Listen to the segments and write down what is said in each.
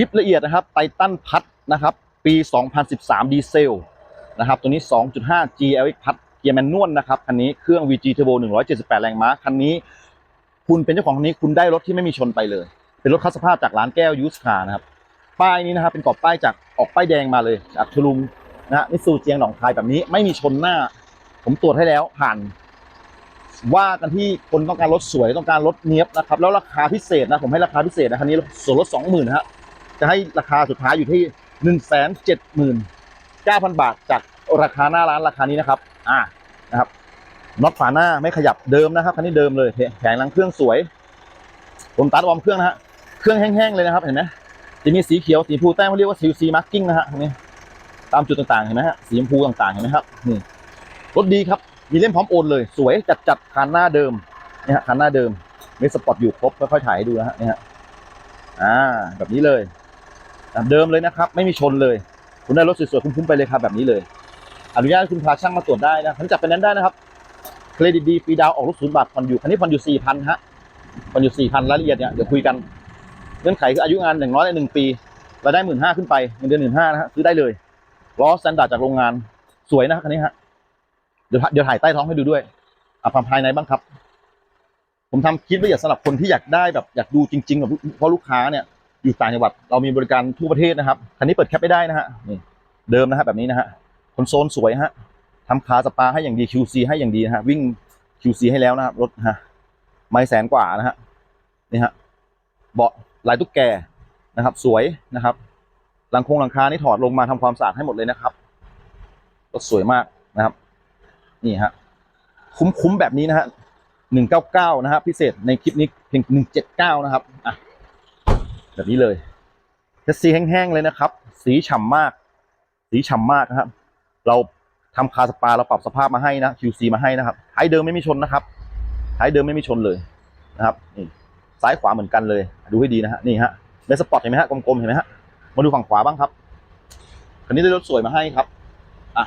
คลิปละเอียดนะครับไททันพัดนะครับ ปี 2013 ดีเซลนะครับตัวนี้ 2.5 GLX พัดเกียร์แมนนวลนะครับคันนี้เครื่อง VG Turbo 178 แรงม้าคันนี้ คุณเป็นเจ้าของคันนี้คุณได้รถที่ไม่มีชนไปเลย เป็นรถคัสภาพจากร้านแก้วยูสคาร์นะครับป้ายนี้นะครับเป็นกรอบป้ายจากออกป้ายแดงมาเลยจากชลุมนะฮะมิตซูเจียงหนองคายแบบนี้ไม่มีชนหน้า ผมตรวจให้แล้วผ่าน ว่ากันที่คนต้องการรถสวยต้องการรถเนี้ยบนะครับแล้วราคาพิเศษนะผมให้ราคาพิเศษนะคันนี้ส่วนลดสองหมื่นนะฮะ จะให้ราคาสุดท้ายอยู่ที่หนึ่งแสนเจ็ดหมื่นเก้าพันบาทจากราคาหน้าร้านราคานี้นะครับอ่านะครับน็อตฝาหน้าไม่ขยับเดิมนะครับคันนี้เดิมเลยแผงลังเครื่องสวย ผมตัดวอร์มเครื่องนะฮะเครื่องแห้งๆเลยนะครับเห็นไหมจะมีสีเขียวสีชมพูแต้มเขาเรียกว่า CC marking นะฮะตรงนี้ตามจุดต่างๆเห็นไหมฮะสีชมพูต่างๆเห็นไหมครับนี่รถดีครับมีเล่มพร้อมโอนเลย สวยจัดจัดๆคันหน้าเดิมเนี่ยฮะคันหน้าเดิมมีสปอตอยู่ครบค่อยๆถ่ายให้ดูนะฮะเนี่ยฮะอ่าแบบนี้เลย เดิมเลยนะครับ ไม่มีชนเลย คุณได้รถสวยๆคุ้มๆไปเลยครับแบบนี้เลย อนุญาตให้คุณพาช่างมาตรวจได้นะคันนจับเป็นนั้นได้นะครับเครดิตดีฟรีดาวออกรถศูนย์บาทผ่อนอยู่คันนี้ผ่อนอยู่สี่พันฮะผ่อนอยู่สี่พันรายละเอียดเนี่ยเดี๋ยวคุยกันเงื่อนไขคืออายุงานหนึ่งร้อยหนึ่งปีรายได้หมื่นห้าขึ้นไปเงินเดือนหมื่นห้านะฮะซื้อได้เลยล้อสแตนดาร์ดจากโรงงานสวยนะคันนี้ฮะเดี๋ยวเดี๋ยวถ่ายใต้ท้องให้ดูด้วยอะภายในบ้างครับ ผมทำคลิปละเอียดสำหรับคนที่อยากได้แบบอยากดูจริงๆแบบเพราะลูกค้าเนี่ย อยู่ต่างจังหวัดเรามีบริการทั่วประเทศนะครับคันนี้เปิดแคปไม่ได้นะฮะนี่เดิมนะฮะแบบนี้นะฮะคอนโซลสวยฮะทำคาสปาให้อย่างดี QC ให้อย่างดีนะฮะวิ่ง QC ให้แล้วนะครับรถฮะไม่แสนกว่านะฮะนี่ฮะเบาะลายตุ๊กแกนะครับ สวยนะครับหลังคงหลังคานี่ถอดลงมาทำความสะอาดให้หมดเลยนะครับรถสวยมากนะครับ นี่ฮะคุ้มๆแบบนี้นะฮะหนึ่งเก้าเก้านะฮะพิเศษในคลิปนี้เพียงหนึ่งเจ็ดเก้านะครับอะ แบบนี้เลยแท็สีแห้งๆเลยนะครับ สีฉ่ำมาก สีฉ่ำมากนะครับ เราทำคาสปาเราปรับสภาพมาให้นะ QC มาให้นะครับท้ายเดิมไม่มีชนนะครับท้ายเดิมไม่มีชนเลยนะครับนี่ซ้ายขวาเหมือนกันเลย ดูให้ดีนะฮะนี่ฮะในสปอร์ตเห็นไหมฮะกลมๆเห็นไหมฮะมาดูฝั่งขวาบ้างครับคันนี้ได้รถสวยมาให้ครับอะ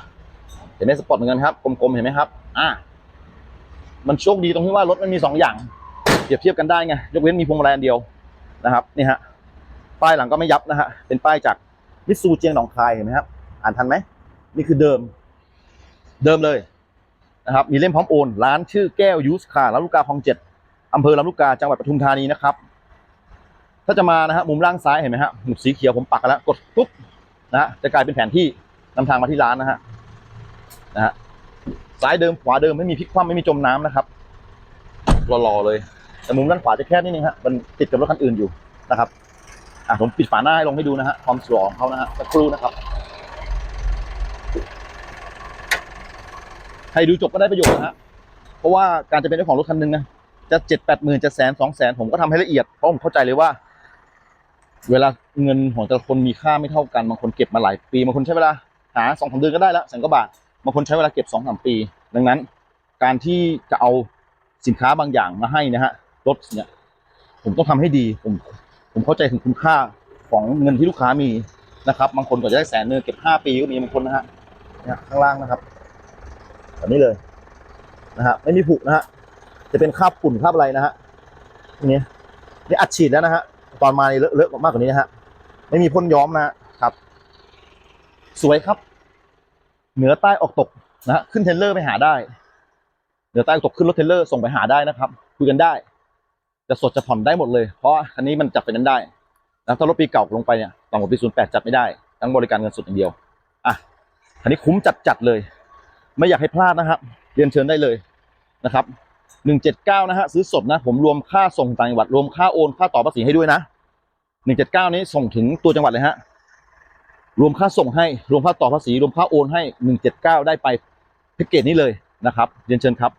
เห็นไหมสปอร์ตเหมือนกันครับกลมๆเห็นไหมครับ อ่ามันโชคดีตรงที่ว่ารถมันมีสองอย่างเปรียบเทียบกันได้ไงยกเว้นมีพวงมาลัยอันเดียวนะครับนี่ฮะ ป้ายหลังก็ไม่ยับนะฮะ เป็นป้ายจากมิตซูเจียงหนองคายเห็นไหมครับ อ่านทันไหม นี่คือเดิม เดิมเลยนะครับ มีเล่มพร้อมโอน ร้านชื่อแก้วยูสคาร์ลำลูกกาคลองเจ็ดอำเภอลำลูกกา จังหวัดปทุมธานีนะครับ ถ้าจะมานะฮะ มุมล่างซ้ายเห็นไหมฮะ หมุดสีเขียวผมปักกันแล้ว กดปุ๊บนะฮะ จะกลายเป็นแผนที่นำทางมาที่ร้านนะฮะ นะฮะ ซ้ายเดิม ขวาเดิม ไม่มีพลิกคว่ำไม่มีจมน้ำนะครับ รอๆเลย แต่มุมด้านขวาจะแคบนิดนึงฮะ มันติดกับรถคันอื่นอยู่นะครับ อะผมปิดฝาหน้าให้ลงให้ดูนะฮะความสวยของเขานะฮะสักครู่นะครับ ใครดูจบก็ได้ประโยชน์นะฮะเพราะว่าการจะเป็นเจ้าของรถคันหนึงนะจะเจ็ดแปดหมื่นจะแสนสองแสนผมก็ทำให้ละเอียดเพราะผมเข้าใจเลยว่า เวลาเงินของแต่ละคนมีค่าไม่เท่ากันบางคนเก็บมาหลายปีบางคนใช้เวลาหาสองสามเดือนก็ได้แล้วแสนกว่าบาทบางคนใช้เวลาเก็บสองสามปี ดังนั้น การที่จะเอาสินค้าบางอย่างมาให้นะฮะรถเนี่ยผมต้องทำให้ดีผม ผมเข้าใจถึงคุณค่าของเงินที่ลูกค้ามีนะครับ บางคนก็จะได้แสนเนึงเก็บห้าปีก็มีบางคนนะฮะเนี่ยข้างล่างนะครับแบบนี้เลยนะฮะไม่มีผุนะฮะจะเป็นคราบฝุ่นคราบอะไรนะฮะนี้นี่อัดฉีดแล้วนะฮะตอนมานี่เลอะเลอะมากกว่านี้นะฮะไม่มีพ่นย้อมนะครับ สวยครับ เหนือใต้ออกตกนะฮะขึ้นเทรลเลอร์ไปหาได้เหนือใต้ออกตกขึ้นรถเทรลเลอร์ส่งไปหาได้นะครับคุยกันได้ จะสดจะผ่อนได้หมดเลย เพราะคันนี้มันจับไปนั้นได้แล้วถ้ารถปีเก่าลงไปเนี่ยต่ำกว่าปีศูนย์แปดจัดไม่ได้ทั้งบริการเงินสดอย่างเดียวอะคันนี้คุ้มจัดจัดๆเลย ไม่อยากให้พลาดนะครับ เรียนเชิญได้เลยนะครับหนึ่งเจ็ดเก้านะฮะซื้อสดนะ ผมรวมค่าส่งต่างจังหวัดรวมค่าโอนค่าต่อภาษีให้ด้วยนะหนึ่งเจ็ดเก้านี้ส่งถึงตัวจังหวัดเลยฮะรวมค่าส่งให้รวมค่าต่อภาษีรวมค่าโอนให้หนึ่งเจ็ดเก้าได้ไปแพ็กเกจนี้เลยนะครับเรียนเชิญครับ